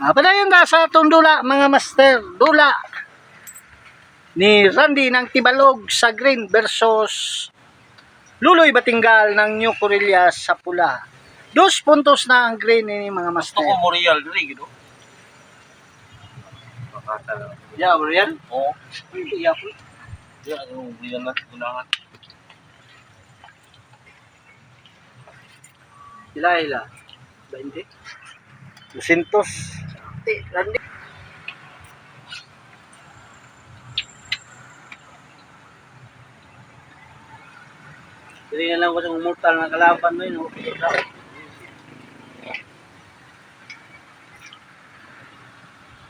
Ah, padayon na sa atong dula, mga master. Dula ni Randy ng Tibalog sa green versus Luloy Batinggal ng New Corellia sa pula. Dos puntos na ang green ni mga Gusto master. ko Morial gitu. Makata. Ya, Brian. Oo. Ya, po. Ya, yung Morial na gunahan. Hila, hila. 20. 200. Randy. Hindi na lang ko sa mortal na kalaban mo yun. Okay lang.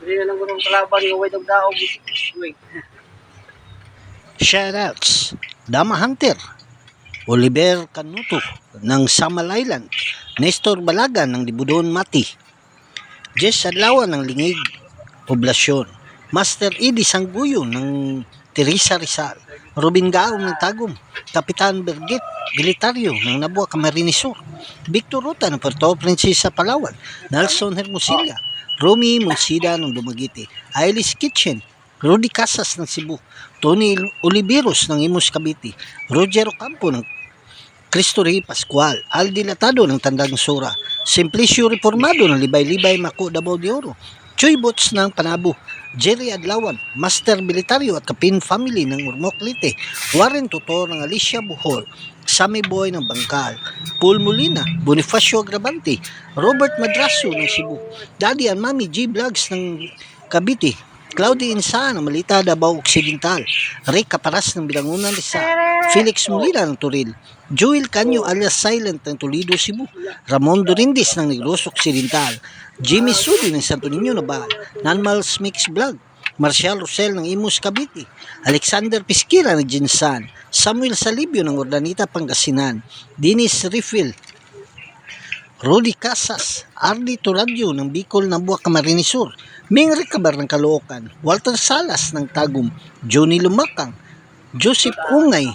Ko ng kalaban yung white of daog. Wait. Shoutouts, Dama Hunter, Oliver Canuto ng Samal Island, Nestor Balagan ng Libudon Mati, Jess Adlawan ng Lingig, Poblasyon, Master Edie Sangguyo ng Teresa Rizal, Robin Gaong ng Tagum, Kapitan Bergit Gilitario ng Nabua Camarines Sur, Victor Ruta ng Puerto Princesa Palawan, Nelson Hermosilla, Romy Monsida ng Dumaguete, Ailis Kitchen, Rudy Casas ng Cebu, Tony Oliveros ng Imus Cavite, Roger Ocampo ng Cristo Rey Pascual, Aldi Latado ng Tandang Sura, Simplicio Reformado ng Libay-Libay Mako Davao de Oro, Choy Bots ng Panabo, Jerry Adlawan, Master Militario at Kapin Family ng Urmok Lite, Warren Tutor ng Alicia Bohol, Sammy Boy ng Bangkal, Paul Molina, Bonifacio Agravante, Robert Madraso ng Cebu, Daddy and Mami G Vlogs ng Cavite, Claudia Insa ng Malita Davao Occidental, Rick Caparas ng Bilangunan Rizal, Felix Molina ng Turil, Joel Canyo alias Silent ng Toledo, Cebu, Ramon Dorindis ng Negros Occidental, Jimmy Sudi ng Santo Niño Nabal, Nanmals Mix Vlog, Marcial Rosel ng Imus Cavite, Alexander Pisquira ng Jinsan, Samuel Salibio ng Ordanita Pangasinan, Dennis Riffil, Rudy Casas, Ardi Turadyo ng Bicol Nabua Camarines Sur, Ming Recabar ng Caloocan, Walter Salas ng Tagum, Johnny Lumakang, Joseph Ungay,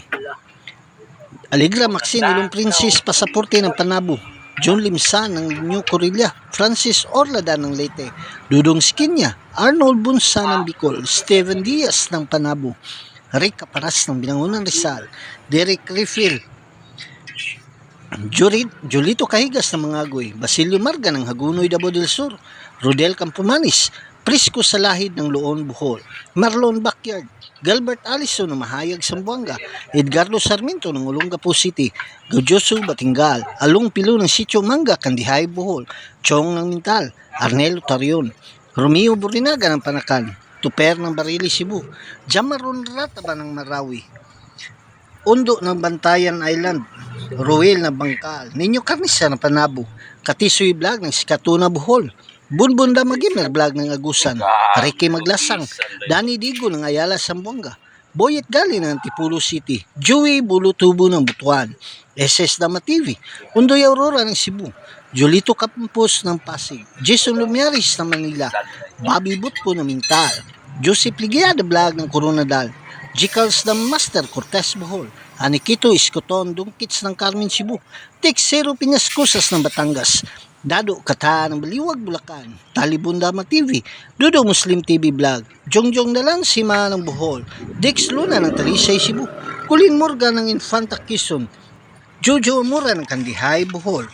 Aligra Maxine Princess Pasaporte ng Panabo, John Limsan ng New Corilla, Francis Orlada ng Leyte, Dudong Skinya, Arnold Bunsa ng Bicol, Steven Diaz ng Panabo, Rick Caparas ng Binangunan Rizal, Derek Riffil, Jurid, Julito Kahigas ng Mangagoy, Basilio Marga ng Hagunoy Davao del Sur, Rodel Campomanis, Prisco Salahid ng Loon Bohol, Marlon Backyard, Galbert Allison ng Mahayag Sambuanga, Edgardo Sarmiento ng Olongapo City, Gudyoso Batingal, Along Pilo ng Sitio Manga, Kandihay Bohol, Chong ng Mintal, Arnel Tarion, Romeo Burinaga ng Panakan, Tuper ng Barili Cebu, Jamaron Rataba ng Marawi, Undo ng Bantayan Island, Ruel na Bangkal, Ninyo Karnisa ng Panabo, Katisoy Vlog ng Sikatuna Bohol, Bunbunda Magimer Vlog ng Agusan, Ricky Maglasang, Danny Digo ng Ayala Sambuanga, Boyet Gali ng Antipolo City, Joey Bulutubo ng Butuan, SS Dama TV, Undoy Aurora ng Cebu, Jolito Campos ng Pasig, Jason Lumiaris ng Manila, Bobby Butpo ng Mintal, Joseph Ligiada Vlog ng Coronadal, Jicals ng Master Cortez Bohol, Anikito Iskoton Dungkits ng Carmen Cebu, Tex Zero Piñas Cosas ng Batangas, Dado Kata ng Baliwag Bulacan, Talibun Dama TV, Dudo Muslim TV Vlog, Jongjong Nalang Sima ng Bohol, Dex Luna ng Talisay Cebu, Kulin Morgan ng Infanta Quezon, Jojo Mura ng Kandihay Bohol.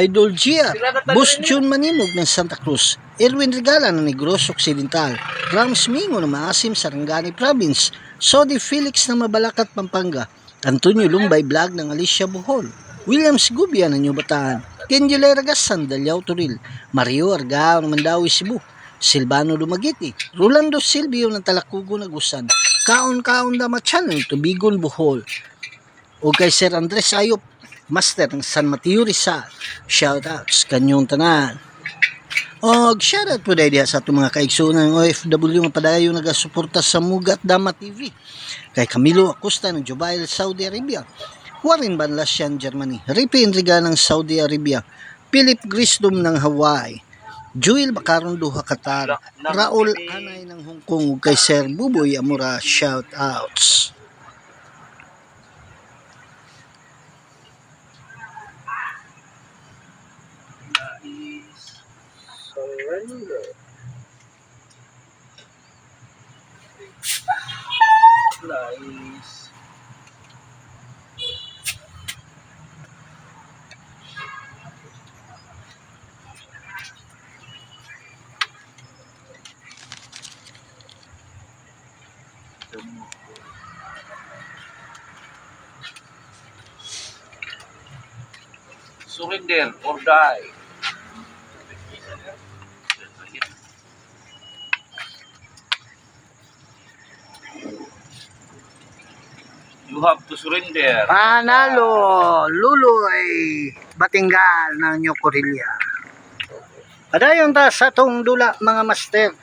Idol Gia, Boss June Manimog ng Santa Cruz, Erwin Regala ng Negros Occidental, Rams Mingo ng Maasim Sarangani Province, Sodi Felix ng Mabalacat Pampanga, Antonio Lumbay Vlog ng Alicia Bohol, Williams Gubia ng New Bataan, Kenjile Ragasan Dalyao Turil, Mario Argao ng Mandawi Cebu, Silvano Dumagiti, Rolando Silvio ng Talakugo Nagusan, Kaon Kaon Damatchan ng Tubigon Bohol, o kay Sir Andres Ayop, Master ng San Mateo Rizal. Shoutouts kanyong tanan. Og shoutout po dahil sa itong mga kaigsunan ng OFW nga padayo nagasuporta sa Mugat Dama TV. Kay Camilo Acosta ng Jubail, Saudi Arabia. Warren Banlasyan, Germany. Ripi Enriga ng Saudi Arabia. Philip Grisdom ng Hawaii. Joel Bacaron Duha, Qatar. Raul Anay ng Hong Kong kay Sir Buboy Amura. Shoutouts. So, Nice. Surrender or die. You have to surrender. Panalo, Luloy Batingal ng New Corelia. Padayon ta sa tong dula mga master.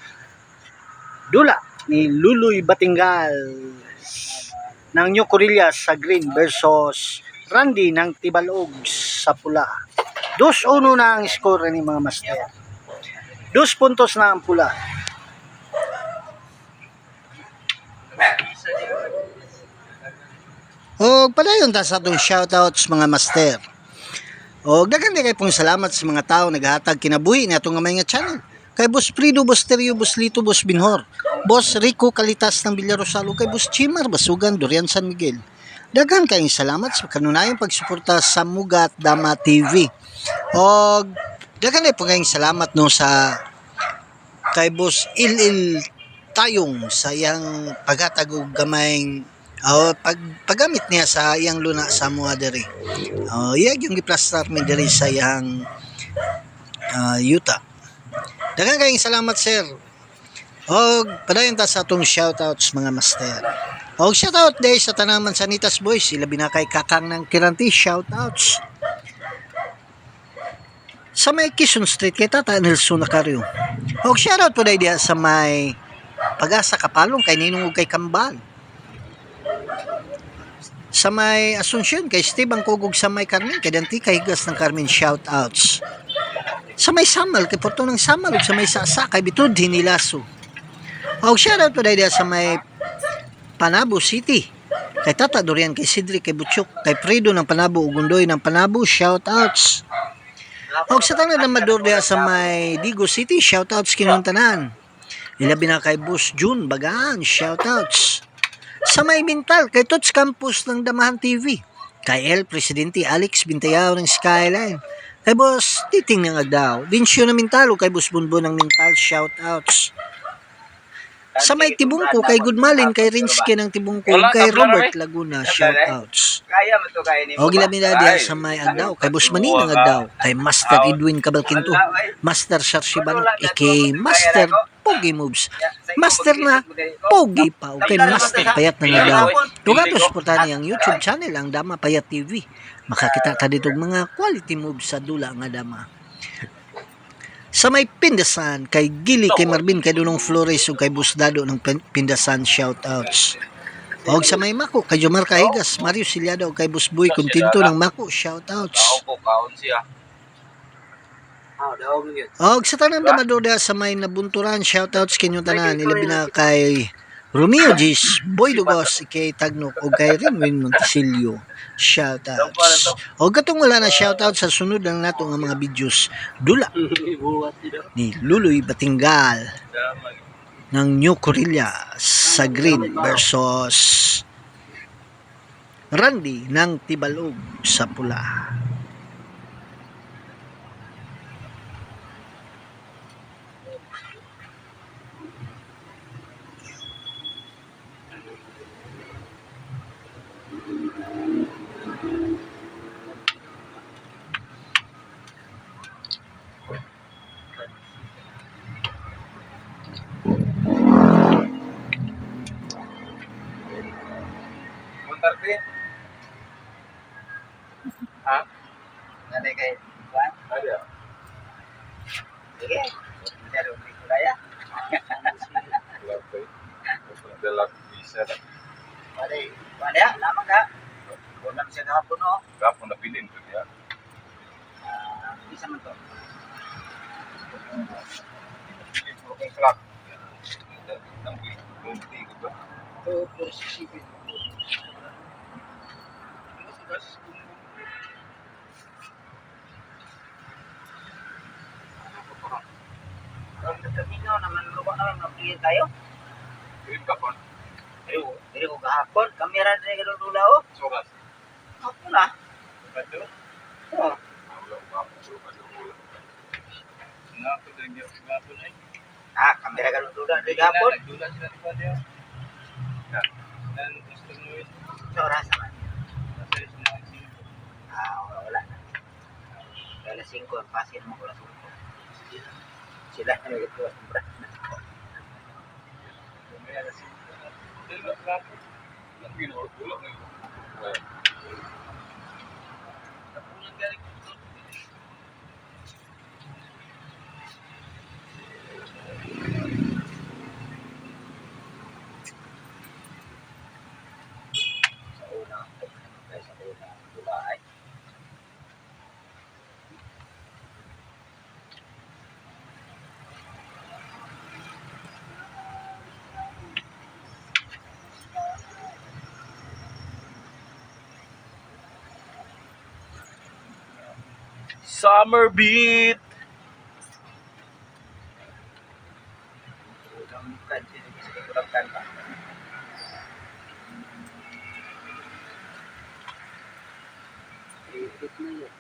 Dula ni Luloy Batingal ng New Corelia sa green versus Randy ng Tibalog sa pula. Dos uno na ang score ni mga master. Dos puntos na ang pula. O padayon ta sa atong shoutouts mga master. O daghan di kay pong salamat sa mga tao naghatag kinabuhi ni atong gamay nga channel. Kay Boss Frido, Boss Terio, Boss Lito, Boss Binhor, Boss Rico Kalitas ng Villarosalo, kay Boss Chimar, Basugan, Durian San Miguel. Daghan kayong salamat sa kanunayang pagsuporta sa Mugat Dama TV. O daghan di po kayong salamat no sa kay Boss Ilil Tayong sa iyang paghatag og gamayng o pag paggamit niya sa iyang luna sa mga diri. O iyag yung giplastar mi diri sa iyang ah, yuta. Daghang kayong salamat sir. Og padayon ta sa atong shoutouts mga master. Og shoutout day sa tanang Mansanitas Boys, sila binakay kakang ng Kiranti, shoutouts. Sa may Quezon Street kay Tata Nelson Nacario. Og shoutout po day diha sa may Pag-asa Kapalong kay Ninong kay Kambal. Sa may Asunsyon kay Steve ang kugog sa may Carmen kay Danti kay Higas ng Carmen shoutouts. Sa may Samal kay Porto ng Samal ug sa may Sasa kay Bitud Hinilaso og shoutout po dahil sa may Panabo City. Kay Tata Dorian kay Sidri kay Butchok kay Fredo ng Panabo ug Gundoy ng Panabo shoutouts. Og sa tanan ng Mador diha sa may Digo City shoutouts kinuntanan ilabi na kay Boss June Bagaan shoutouts. Sa may mental kay Tots Campus ng Damahan TV kay El Presidente Alex Bintayaw ng Skyline. Kay Boss Titing ng Agdao Vinsyo na mental o kay Boss Bunbon ng mental shoutouts sa may Tibungko kay Goodmalin kay Rinsky ng Tibungko kay Robert. Laguna shoutouts. Kaya mo to kaya ni o gilamina diha sa may Agdao kay Boss Maning ng Agdao kay Master Edwin Cabalquinto Master Sarsibano kay Master Pogi Moves. Master na Pogi pa o kay Master Payat ng Agdao Tugato suportahan niya ang YouTube channel ang Dama Payat TV makakita ta dito mga quality moves sa dula nga dama sa may Pindasan kay Gili kay Marvin kay Dunong Flores ug kay Busdado ng Pin- Pindasan shoutouts. Og sa may Mako kay Jomar Kahigas Mario Silyado kay Busboy Kuntinto ng Mako shoutouts. Siya. og sa tanan damado da sa may nabunturan shoutouts kinyo tanan ilabi na kay Romeo Gis, Boy Lugos, kay Tagnok, o kay Rinwin Montesilio. Shoutouts. O katong wala na shoutout sa sunod lang nato nga mga videos. Dula ni Luloy Batingal ng New Corelia sa Green versus Randy ng Tibalog sa Pula. Eh. Ha? Nanay kay Juan. Ada. Sige. Pero hindi ko kaya. Dalak bisa. Wala. Wala. Lamang ka. Wala siya kahapon no. Kapon na pilin ko niya. Ah, Isa man to. Okay, clock. Nang bunti ko ba? Two, four, six, seven. Camino naman luwa naman mapigil tayo. Green ka pa. Pero pero ko gahapon kamera din galo dula oh. Soras. Ako na. Betul. Oh. Wala ko pa. Wala ko pa. Kenapa dia dia kenapa ni? Ah, kamera galo dula di gahapon. Dula sila. Dan istri mo Sa oras naman. nasa isna. Ah, wala wala. Alas 5 ang pasin mo ko alas 5. Sila na nagtuwas ng bra. May alas. Dilo ka. Gino dula ni. Sa una, ay, sa una, dula ay. Summer beat. Udang kan sini bisa dikurangkan pak. Ikut na yun.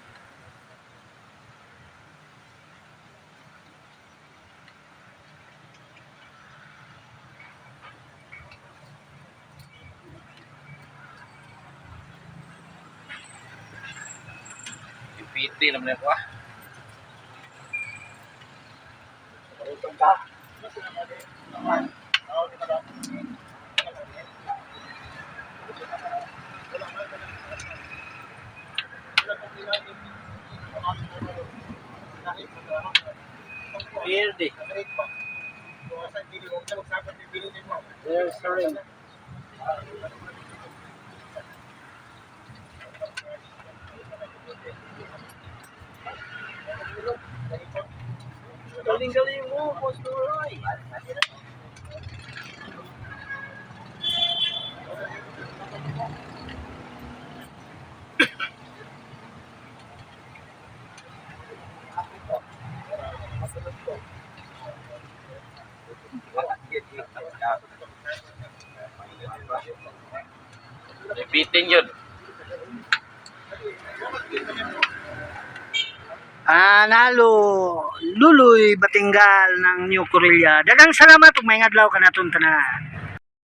PT naman ako ah. Utang ka. Verde. There's the ring. Galing-galing mo, Boss Roy. Bitin yun. Analo, Luloy Batinggal ng New Corelia. Dagang salamat ug may adlaw ka naton tanan.